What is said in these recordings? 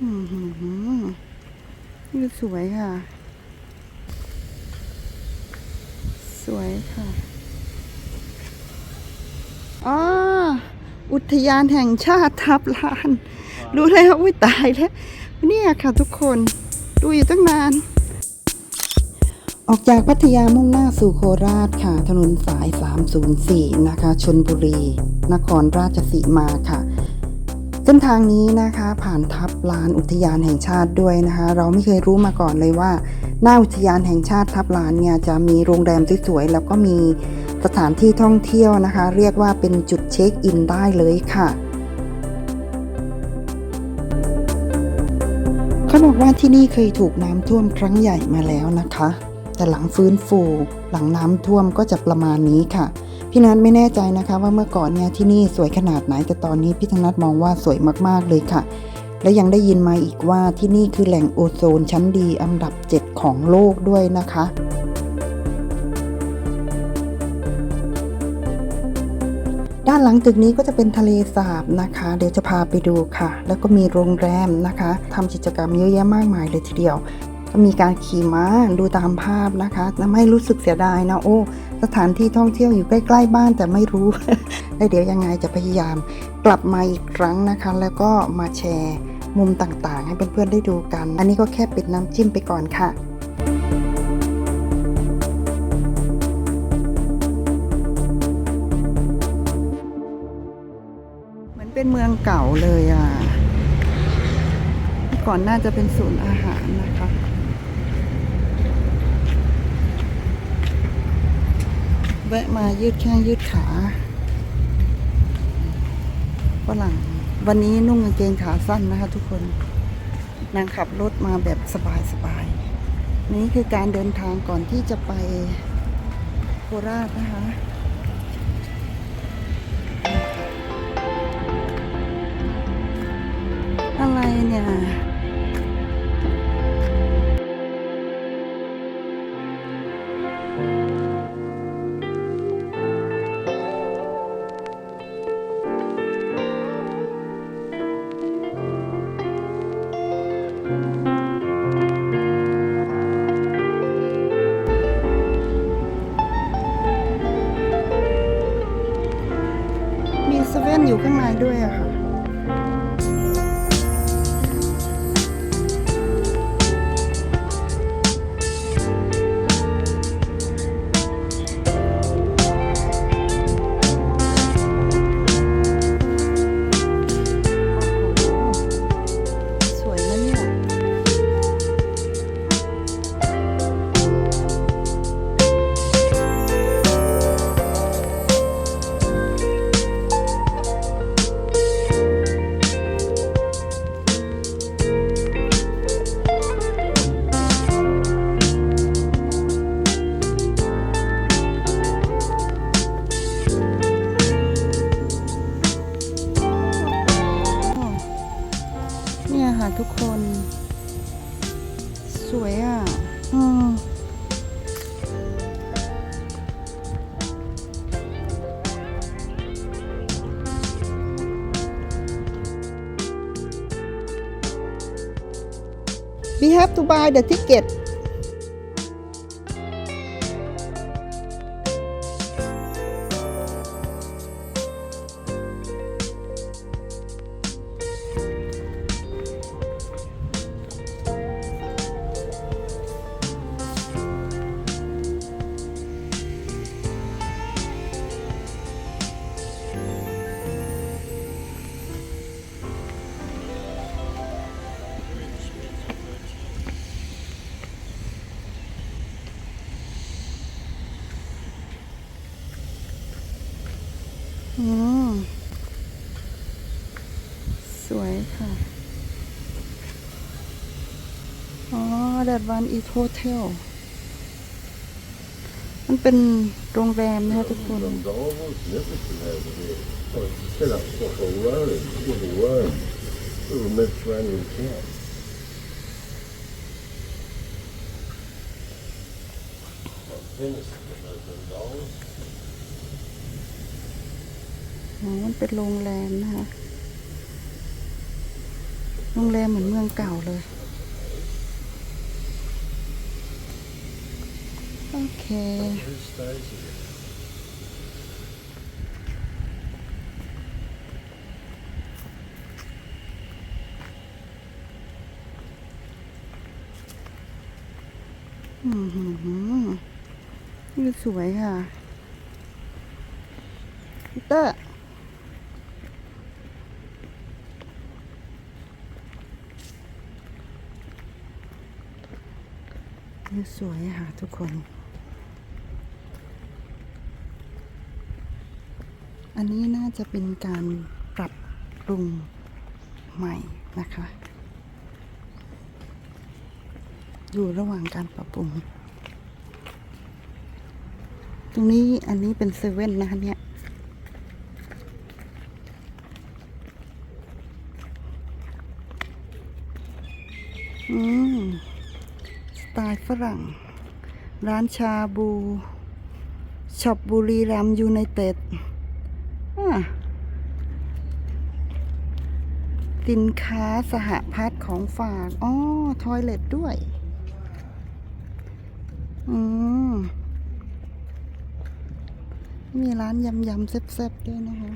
อืมหือหือนี่สวยค่ะ สวยค่ะอ๋ออุทยานแห่งชาติทับลาน รู้แล้วอุ้ยตายแล้วเนี่ยค่ะทุกคนดูอยู่ตั้งนาน ออกจากพัทยามุ่งหน้าสู่โคราชค่ะ ถนนสาย 304 นะคะชนบุรี นครราชสีมาค่ะ เส้นทางนี้นะคะผ่านทับลานอุทยานแห่งชาติด้วยนะคะ เราไม่เคยรู้มาก่อนเลยว่า หน้าอุทยานแห่งชาติทับลานเนี่ยจะมีโรงแรมสวยๆแล้วก็มีสถานที่ท่องเที่ยวนะคะ เรียกว่าเป็นจุดเช็คอินได้เลยค่ะเขาบอกว่าที่นี่เคยถูกน้ำท่วมครั้งใหญ่มาแล้วนะคะ แต่หลังฟื้นฟู หลังน้ำท่วมก็จะประมาณนี้ค่ะ พี่นัทไม่แน่ใจนะคะว่าเมื่อก่อนเนี่ยที่นี่สวยขนาดไหนแต่ตอนนี้พี่ธนัทมองว่าสวยมากๆเลยค่ะ และยังได้ยินมาอีกว่าที่นี่คือแหล่งโอโซนชั้นดีอันดับ 7 ของโลกด้วยนะคะด้านหลังตึกนี้ก็จะเป็นทะเลสาบนะคะ เดี๋ยวจะพาไปดูค่ะ แล้วก็มีโรงแรมนะคะทำกิจกรรมเยอะแยะมากมายเลยทีเดียว ก็มีการขี่ม้าดูตามภาพนะคะทำให้รู้สึกเสียดายนะโอ้ สถานที่ท่องเที่ยวอยู่ใกล้ ๆ บ้านแต่ไม่รู้แล้วเดี๋ยวยังไงจะพยายามกลับมาอีกครั้งนะคะ แล้วก็มาแชร์มุมต่างๆ ให้เพื่อนๆได้ดูกัน อันนี้ก็แค่เป็นน้ำจิ้มไปก่อนค่ะเหมือนเป็นเมืองเก่าเลยอะ ก่อนน่าจะเป็นศูนย์อาหารนะคะ แวะมายืดแข้งยืดขาฝรั่งวันนี้นุ่งกางเกงขาสั้นนะคะทุกคน นางขับรถมาแบบสบายๆ นี่คือการเดินทางก่อนที่จะไปโคราชนะคะอะไรเนี่ย we have to buy the ticket สวยค่ะ อ๋อ that one is hotel มันเป็นโรงแรมนะคะทุกคน Them novels and มันเป็นโรงแรมนะคะ โรงแรมเหมือนเมืองเก่าเลย โอเคอืมหืมนี่สวยค่ะพีเตอร์ สวยค่ะทุกคน อันนี้น่าจะเป็นการปรับปรุงใหม่นะคะ อยู่ระหว่างการปรับปรุง ตรงนี้อันนี้เป็นเซเว่นนะคะเนี่ยอืม ตล์ฝรั่ง ร้านชาบูช็อปบุรีรัมยูไนเต็ดสินค้าสหพัฒน์ของฝาก อ๋อ ทอยเล็ตด้วย อืม มีร้านยำยำๆแซ่บๆด้วยนะคะ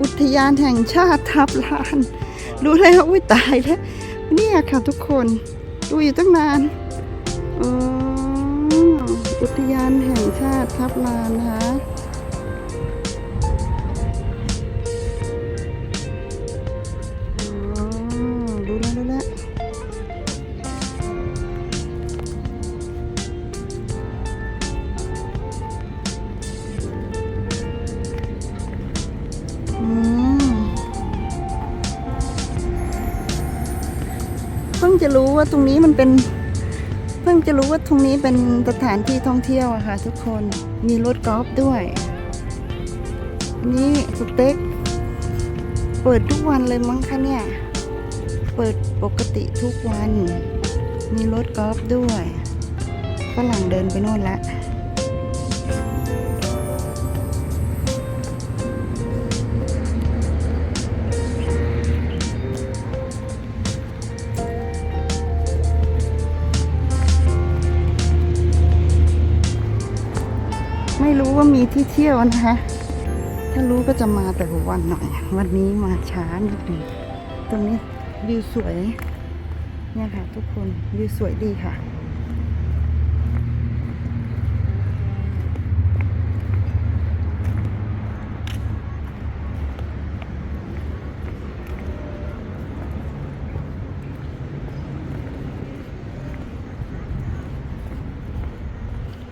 อุทยานแห่งชาติทับลาน รู้เลยว่าอุ้ยตายแล้วเนี่ยค่ะทุกคน ดูอยู่ตั้งนานอ๋ออุทยานแห่งชาติทับลานนะคะ จะรู้ว่าตรงนี้มันเป็น เพิ่งจะรู้ว่าตรงนี้เป็นสถานที่ท่องเที่ยวอะค่ะ ทุกคนมีรถกอล์ฟด้วยนี่สเต็กเปิดทุกวันเลยมั้งคะเนี่ย เปิดปกติทุกวัน มีรถกอล์ฟด้วยฝรั่งเดินไปโน่นละ ไม่รู้ว่ามีที่เที่ยวนะคะ ถ้ารู้ก็จะมาแต่หัวันหน่อย วันนี้มาช้านิดหนึงตรงนี้วิวสวย เนี่ยค่ะทุกคนวิวสวยดีค่ะ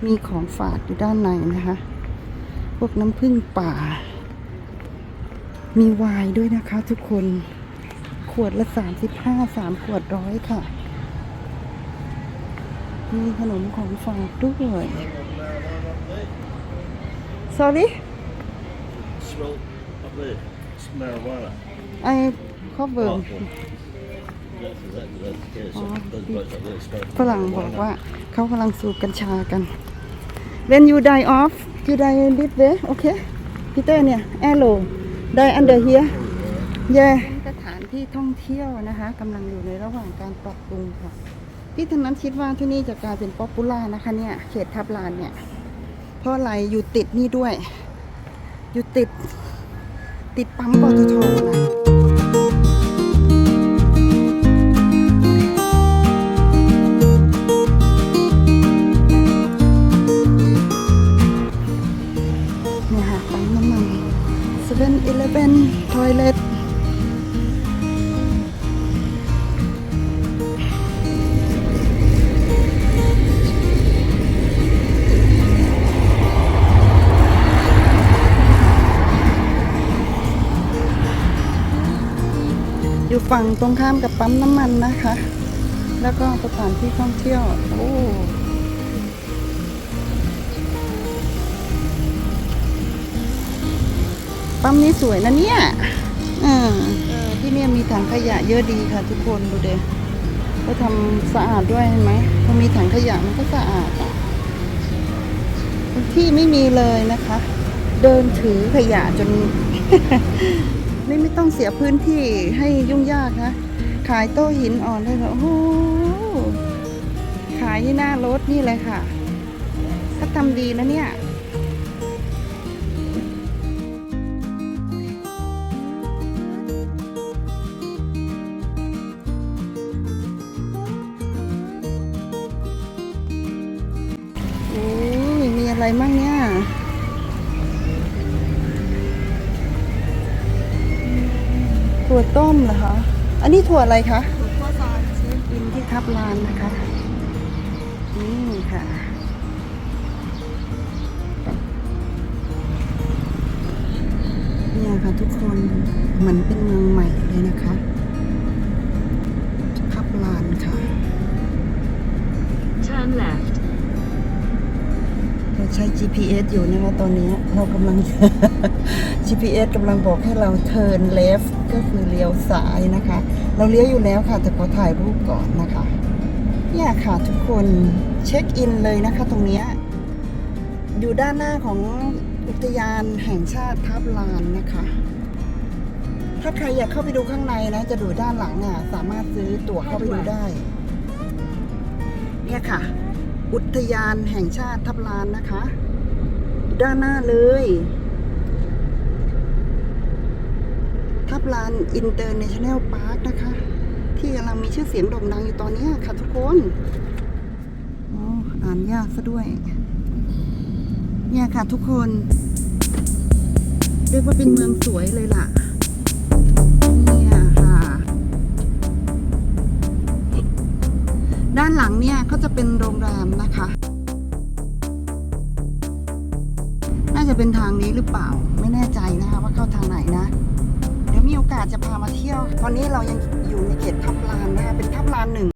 มีของฝากอยู่ด้านในนะคะ พวกน้ำผึ้งป่า มีไวน์ด้วยนะคะทุกคน ขวดละสามสิบห้าสามขวดร้อยค่ะ มีขนมของฝากด้วย sorry Smell up there. It's marijuana. I cover ฝรั่งบอกว่าเขากำลังสูบกัญชากัน when you die off you die this way okay พีเตอร์เนี่ย arrow die under here yeah สถานที่ท่องเที่ยวนะคะกำลังอยู่ในระหว่างการปรับปรุงค่ะ พี่ธนันคิดว่าที่นี่จะกลายเป็นป๊อปปูล่านะคะเนี่ย เขตทับลานเนี่ย เพราะอะไรอยู่ติดนี่ด้วย อยู่ติด ติดปั๊มปตทนะ เว่นอีเลฟเว่นทอยเลทอยู่ฝั่งตรงข้ามกับปั๊มน้ำมันนะคะ แล้วก็สถานที่ท่องเที่ยว โอ้ ปั๊มนี้สวยนะเนี่ยอ่าเออที่เนี่ยมีถังขยะเยอะดีค่ะทุกคนดูเดก็ทำสะอาดด้วยเห็นไหมพอมีถังขยะมันก็สะอาดอะที่ไม่มีเลยนะคะ เดินถือขยะจนนี่ไม่ต้องเสียพื้นที่ให้ยุ่งยากนะขายโต๊ะหินอ่อนเลยเหรอโอ้โหขายที่หน้ารถนี่เลยค่ะ ถ้าทำดีนะเนี่ย อะไรมั่งเนี่ยถั่วต้มเหรอคะ อันนี้ถั่วอะไรคะถั่วข้าวซอยเชฟอินที่ทับลานนะคะ นี่ค่ะ เนี่ยค่ะทุกคนเหมือนเป็นเมืองใหม่เลยนะคะทับลานค่ะ Turn left. ใช้ GPS อยู่นะคะตอนนี้เรากำลัง GPS กำลังบอกให้เรา turn left ก็คือเลี้ยวซ้ายนะคะ เราเลี้ยวอยู่แล้วค่ะ แต่ขอถ่ายรูปก่อนนะคะ เนี่ยค่ะทุกคนเช็คอินเลยนะคะตรงนี้ อยู่ด้านหน้าของอุทยานแห่งชาติทับลานนะคะ ถ้าใครอยากเข้าไปดูข้างในนะ จะดูด้านหลังอะ สามารถซื้อตั๋วเข้าไปดูได้ เนี่ยค่ะ อุทยานแห่งชาติทับลานนะคะ ด้านหน้าเลย ทับลานอินเตอร์เนชั่นแนลพาร์คนะคะ ที่กำลังมีชื่อเสียงโด่งดังอยู่ตอนนี้ค่ะทุกคนอ๋ออ่านยากซะด้วย เนี่ยค่ะทุกคน เรียกว่าเป็นเมืองสวยเลยล่ะ ด้านหลังเนี่ยก็จะเป็นโรงแรมนะคะ น่าจะเป็นทางนี้หรือเปล่า ไม่แน่ใจนะคะว่าเข้าทางไหนนะ เดี๋ยวมีโอกาสจะพามาเที่ยว ตอนนี้เรายังอยู่ในเขตทับลานนะคะ เป็นทับลานหนึ่ง